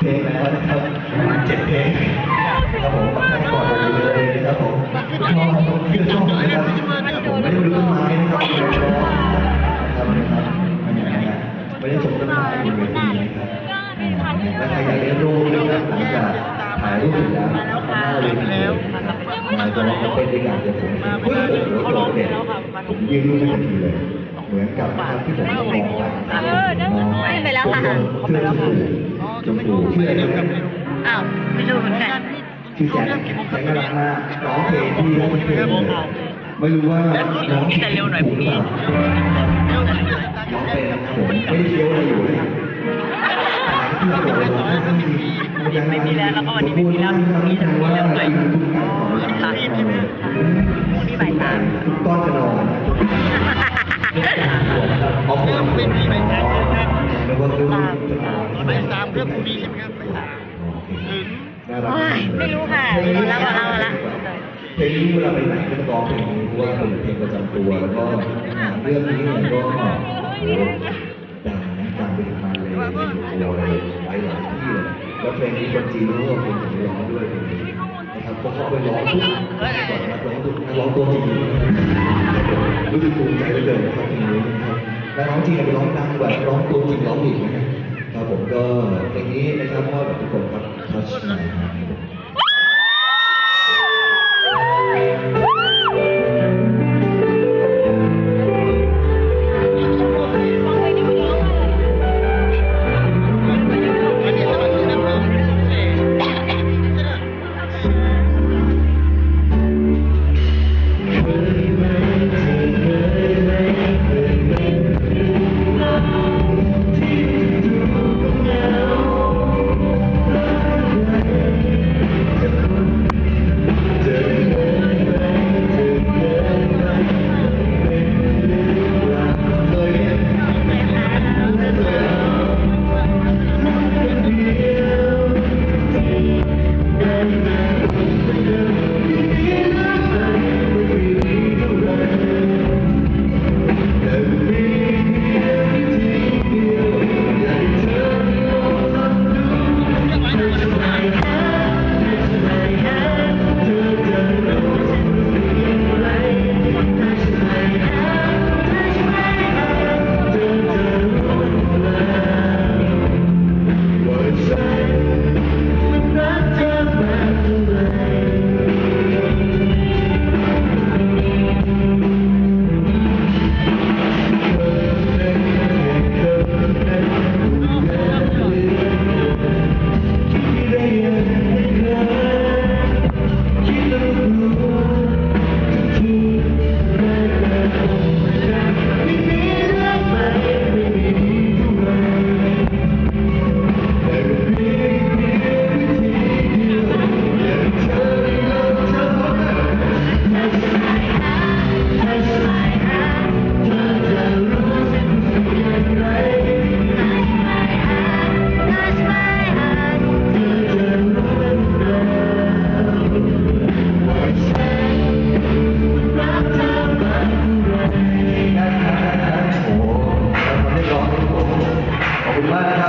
เพลงแล้วนะครับประมาณเจ็ดเพลงครับผมแค่ก่อนผมเลยครับผมชอบผมคือชอบนะครับผมไม่ได้ดูต้นไม้นะครับเดี๋ยวรอนะครับนะครับอันนี้นะไม่ได้ชมต้นไม้บนเวทีนะครับและใครอยากเรียนรู้นะครับหลังจากถ่ายรูปเสร็จแล้วหน้าเวทีนะครับมาจะลองเป็นด้วยกันเดี๋ยวผมปึ๊บโอ้โหโดดเด่นผมยืนรูปไม่ทันทีเลยเหมือนกับภาพที่ผมมองไปเออได้หมดได้ไปแล้วค่ะ เขาไปแล้วค่ะจมพูชื่ออะไรนะครับอ้าวไม่รู้เหมือนกันชื่อแจ๊คแจ๊คน่ารักมากร้องเพลงที่ร้องเพลงเลยไม่รู้ว่าร้องแต่เร็วหน่อยพรุ่งนี้ร้องเพลงผมไม่ได้เคี้ยวอะไรอยู่เลยไม่มีแล้วแล้วก็วันนี้ไม่มีแล้วพรุ่งนี้จะมีเรื่องเลยค่ะนี่บ่ายสามกต้อนกระนอน รื่องพรุ่งนี้ใช่ไหมครับใบสามน่ารักไม่รู้ค่ะหมดแล้วหมดแล้วหมดแล้วเพลงนี้เวลาไปไหนก็จะร้องเพลงนี้เพราะว่าเป็นเพลงประจำตัวแล้วก็งานเรื่องนี้เนี่ยก็โอ้โหดังนะดังไปถึงมาเลยโอ้โหเลยหลายหลายที่เลยแล้วเพลงนี้คนจีนรู้ว่าเป็นผมร้องด้วยเพลงนี้นะครับพอเขาไปร้องปุ๊บก่อนนักร้องทุกนักร้องตัวจริงรู้สึกภูมิใจเหลือเกินนะครับเพลงนี้นะครับนักร้องจริงไปร้องดังกว่านักร้องตัวจริงร้องอีกนะครับ ครับผมก็เพลงนี้นะครับมอบให้ทุกคนครับทัชมา Good.